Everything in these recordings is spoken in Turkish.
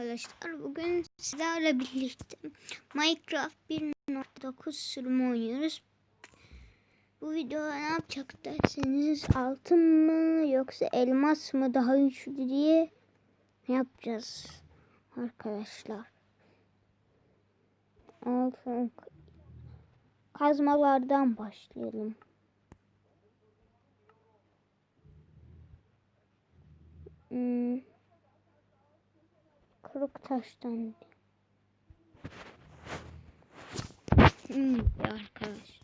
arkadaşlar. Bugün sizlerle birlikte Minecraft 1.9 sürümü oynuyoruz. Bu videoda ne yapacak derseniz altın mı yoksa elmas mı daha güçlü diye yapacağız arkadaşlar. Altın kazmalardan başlayalım. Hmm. Kırık taştan. Hmm, arkadaş.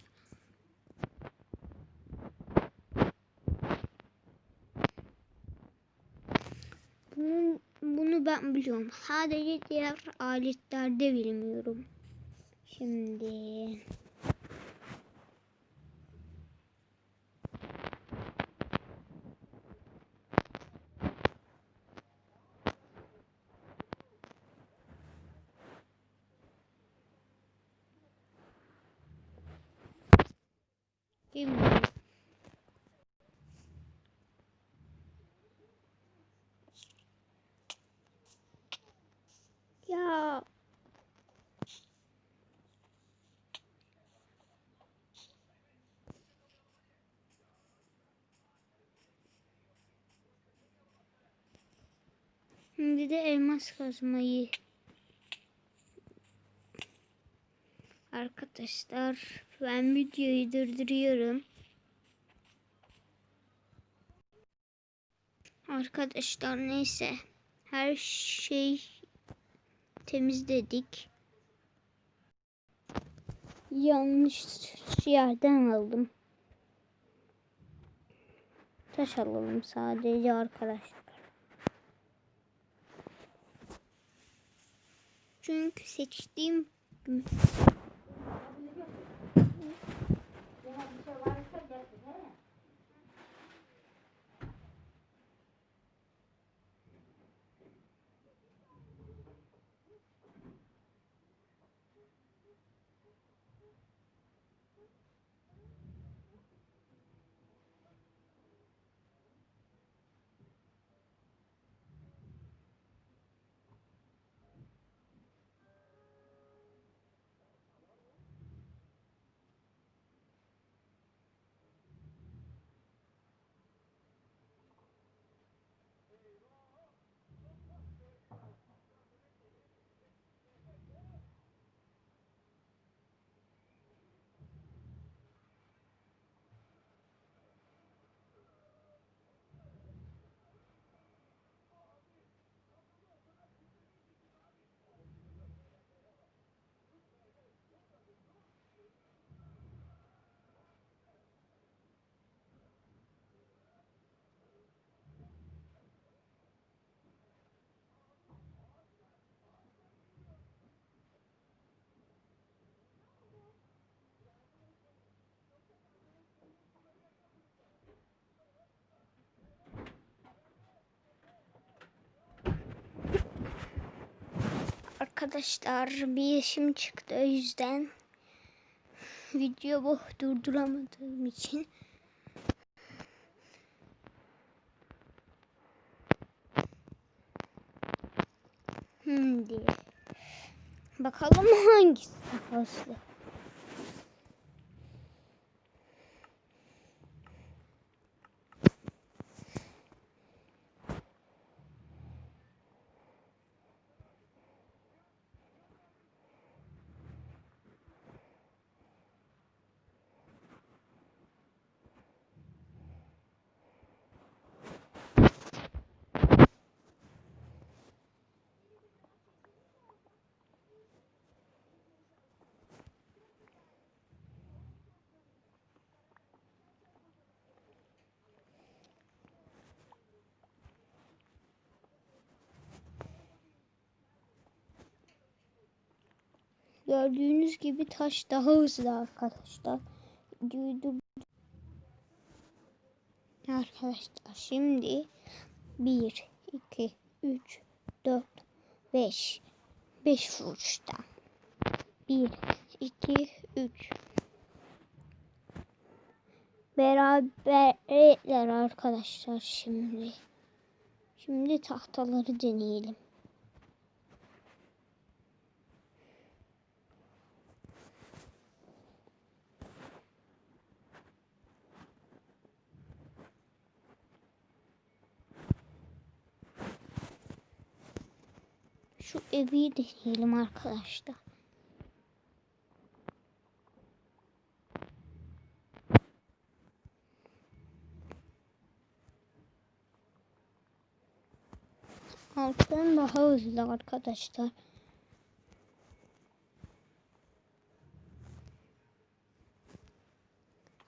Bunu, bunu ben biliyorum. Sadece diğer aletlerde bilmiyorum. Şimdi bilmiyorum. Ya Şimdi de elmas kazmayı Arkadaşlar ben videoyu durduruyorum. Arkadaşlar neyse her şey temizledik. Yanlış yerden aldım. Taş alalım sadece arkadaşlar. Çünkü seçtiğim Arkadaşlar bir işim çıktı. O yüzden video bu durduramadığım için. Şimdi bakalım hangisi hızlı. Gördüğünüz gibi taş daha hızlı arkadaşlar. Arkadaşlar şimdi 1, 2, 3, 4, 5. 5 vuruşta. 1, 2, 3. Beraberler arkadaşlar şimdi. Şimdi tahtaları deneyelim. Şu evi deneyelim arkadaşlar. Altın daha hızlı arkadaşlar.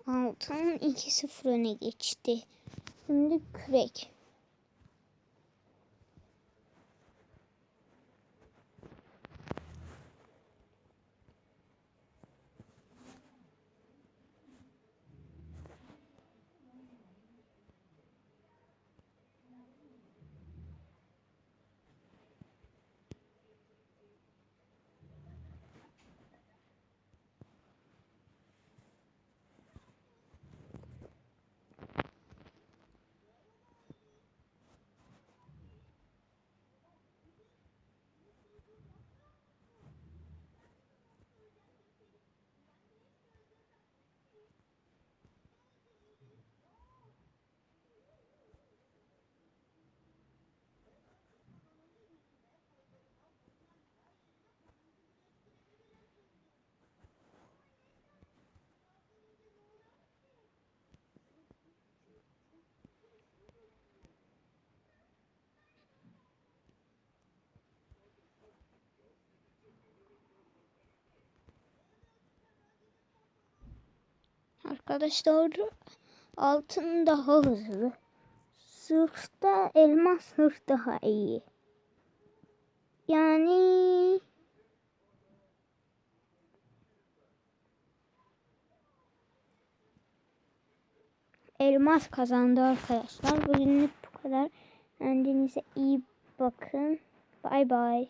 Altın 2-0 öne geçti. Şimdi kürek. Arkadaşlar altın daha hızlı. Sırfta elmas sırf daha iyi. Yani elmas kazandı arkadaşlar. Bugünlük bu kadar. Kendinize iyi bakın. Bay bay.